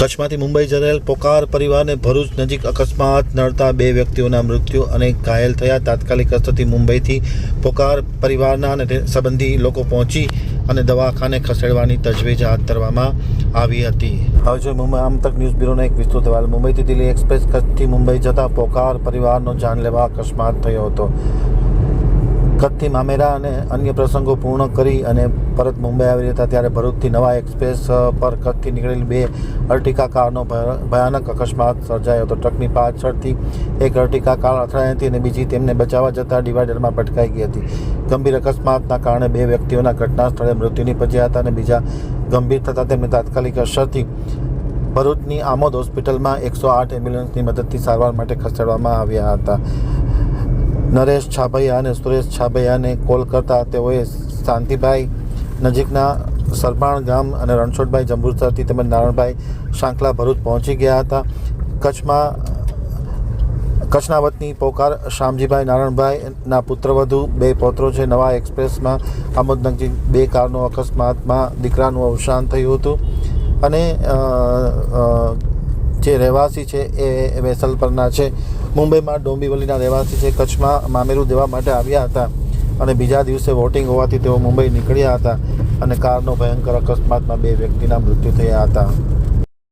કચ્છમાંથી મુંબઈ જરેલ પોકાર પરિવારને ભરૂચ નજીક અકસ્માત નડતા બે વ્યક્તિઓના મૃત્યુ અને ઘાયલ થયા. તાત્કાલિક અસરથી મુંબઈથી પોકાર પરિવારના અને સંબંધી લોકો પહોંચી અને દવાખાને ખસેડવાની તજવીજ હાથ ધરવામાં આવી હતી. હવે જો મુંબઈ આમતક ન્યૂઝ બ્યુરોનો એક વિસ્તૃત અહેવાલ. મુંબઈથી દિલ્હી એક્સપ્રેસ કચ્છથી મુંબઈ જતા પોકાર પરિવારનો જાનલેવા અકસ્માત થયો હતો. કચ્છથી મામેરા અને અન્ય પ્રસંગો પૂર્ણ કરી અને પરત મુંબઈ આવી હતા. ત્યારે ભરૂચથી નવા એક્સપ્રેસ પર કચ્છથી નીકળેલી બે અર્ટિકા કારનો ભયાનક અકસ્માત સર્જાયો હતો. ટ્રકની પાછળથી એક અર્ટિકા કાર અથડાઈ હતી અને બીજી તેમને બચાવવા જતાં ડિવાઈડરમાં ભટકાઈ ગઈ હતી. ગંભીર અકસ્માતના કારણે બે વ્યક્તિઓના ઘટના સ્થળે મૃત્યુ નિપજ્યા હતા અને બીજા ગંભીર થતાં તેમને તાત્કાલિક અસરથી ભરૂચની આમોદ હોસ્પિટલમાં એકસો આઠ એમ્બ્યુલન્સની મદદથી સારવાર માટે ખસેડવામાં આવ્યા હતા. નરેશ છાભૈયા અને સુરેશ છાભૈયાને કોલ કરતા તેઓએ શાંતિભાઈ નજીકના સરબાણ ગામ અને રણછોડભાઈ જંબુસરથી તેમજ નારણભાઈ શાંકલા ભરૂચ પહોંચી ગયા હતા. કચ્છમાં કચ્છના વતની પોકાર શામજીભાઈ નારણભાઈના પુત્રવધુ બે પૌત્રો છે. નવા એક્સપ્રેસમાં આમોદ બે કારનો અકસ્માતમાં દીકરાનું અવસાન થયું હતું. અને જે રહેવાસી છે એ વેસલ પરના છે. મુંબઈમાં ડોંબીવલીના રહેવાસી છે. કચ્છમાં મામેરું દેવા માટે આવ્યા હતા અને બીજા દિવસે વોટિંગ હોવાથી તેઓ મુંબઈ નીકળ્યા હતા. અને કારનો ભયંકર અકસ્માતમાં બે વ્યક્તિના મૃત્યુ થયા હતા.